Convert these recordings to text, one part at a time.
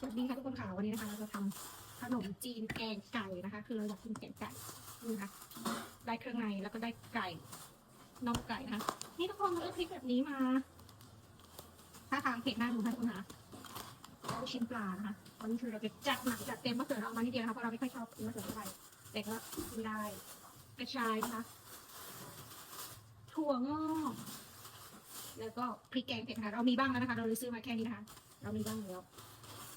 สวัสดีค่ะทุกคนค่ะวันนี้นะคะเราจะทำขนมจีนแกงไก่นะคะ คือเราอยากกินแกงไก่นี่นะคะได้เครื่องในแล้วก็ได้ไก่น่องไก่นะคะนี่ทุกคนเราเลือกพริกแบบนี้มาถ้าทางเผ็ดน่าดูนะทุกคนค่ะลูกชิ้นปลานะคะวันนี้คือเราจะจัดหนักจัดเต็มมะเขือเรามานิดเดียวนะคะเพราะเราไม่ค่อยชอบกินมะเขือเท่าไหร่แต่ก็กินได้กระชายนะคะถั่วงอกแล้วก็พริกแกงเผ็ดค่ะเรามีบ้างแล้วนะคะ เราเลยซื้อมาแค่นี้นะคะ เรามีบ้างแล้ว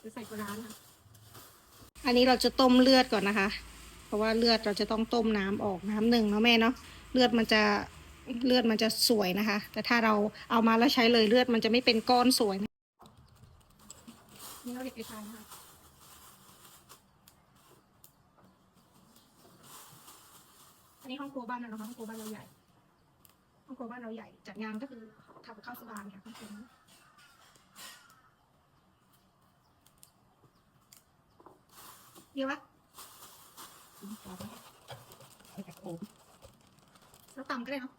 จะใส่ปลาร้านะคะอันนี้เราจะต้มเลือดก่อนนะคะ เพราะว่าเลือดเราจะต้องต้มน้ำออกน้ำหนึ่งเนาะแม่เนาะเลือดมันจะเลือดมันจะสวยนะคะ แต่ถ้าเราเอามาแล้วใช้เลยเลือดมันจะไม่เป็นก้อนสวยนะนี่เราเด็กไปทานนะคะอันนี้ห้องครัวบ้านเรานะคะห้องครัวบ้านเราใหญ่ห้องครัวบ้านเราใหญ่จัดงานก็คือทำกับข้าวสบายค่ะห้องครัว เดี๋ยววะไอ้ตะโขบเราตำก็ได้เนาะ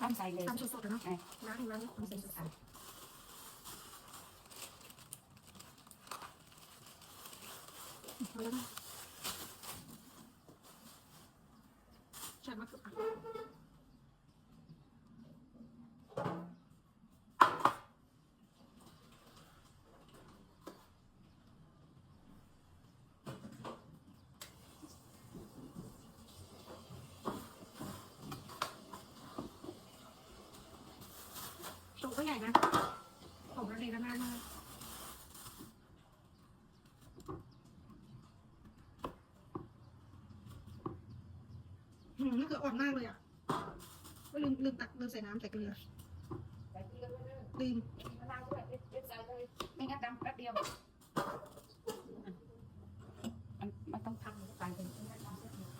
ทำใส่เลยตำสดๆอะเนาะใช่ล้างล้างทำเสร็จสดๆเอาแล้วนะใช่มะเขืออะตัวก็ ใหญ่นะผมระเนระนาดมากหืมมะเขืออ่อนมากเลยอะก็ลืมลืมตักลืมใส่น้ำใส่เกลือใส่เกลือด้วยลืมมะนาวด้วยเด็ดเด็ดใส่เลยไม่งั้นดำแป๊บเดียว มันมันต้องทำใส่เป็นไม่งั้นดำแป๊บเดียว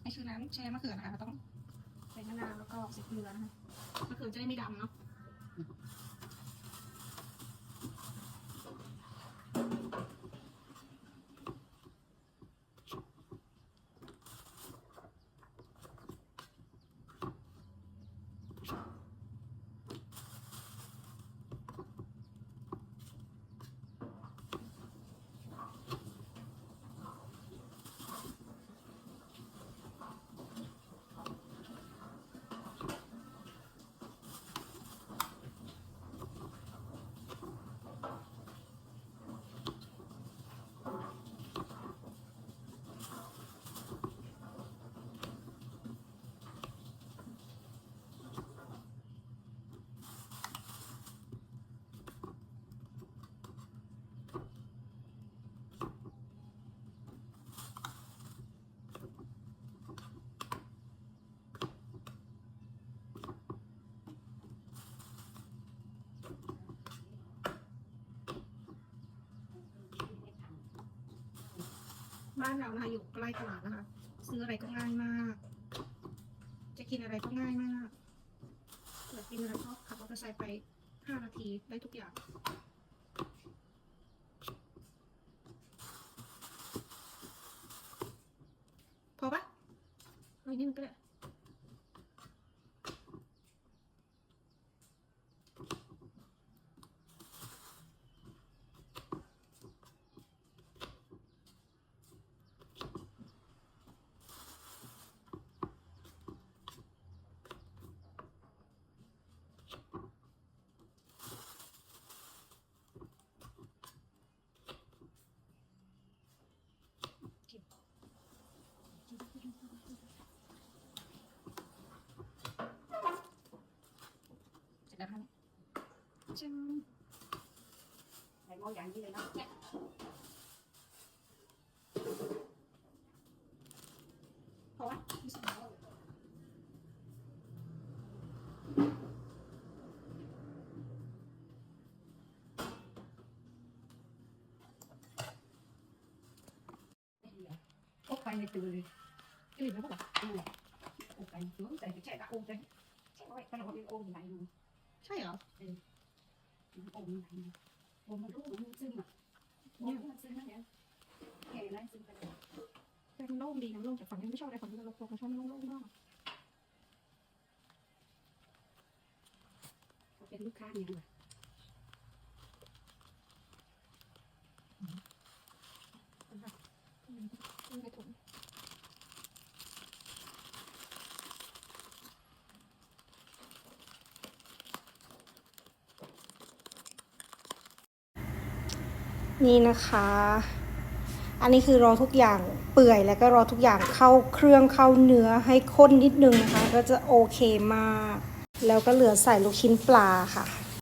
ให้ชื่อน้ำแช่มะเขือนะคะต้อง ใส่าวแล้วก็สีเหลือนะคะมะเขือจะได้ไม่ดำเนาะ บ้านเรานะคะอยู่ใกล้ตลาดนะคะ ซื้ออะไรก็ง่ายมาก จะกินอะไรก็ง่ายมากอยากกินอะไรก็ขับมอเตอร์ไซค์ไปห้านาทีได้ทุกอย่างพอปะเอาอีกนิดนึงก็ได้ เสร็จแล้วครับ จัง ใส่หม้ออย่างนี้เลยเนาะพอปะรู้สึกแล้วโอ้ไปในตัวเลยกลิ่นแล้วก็แบบโอ้ไปสวมใส่ไปแช่ตะโอ้ใจแช่ไว้ตลอดเลยโอ้ยไหนดูใช่เหรอโอ้ยไหน ผมมันรู้มันซึมอะโอ้มันซึมนะเนี่ยแก่แล้วซึมไปเลยแต่มันโล่งดีนะโล่งแต่ฝั่งนี้ไม่ชอบอะไรฝั่งนี้มันโล่งๆมันชอบโล่งๆมากเป็นลูกค้าเนี่ยว่ะ นี่นะคะ อันนี้คือรอทุกอย่างเปื่อยแล้วก็รอทุกอย่างเข้าเครื่องเข้าเนื้อให้ข้นนิดนึงนะคะ ก็จะโอเคมาก แล้วก็เหลือใส่ลูกชิ้นปลาค่ะ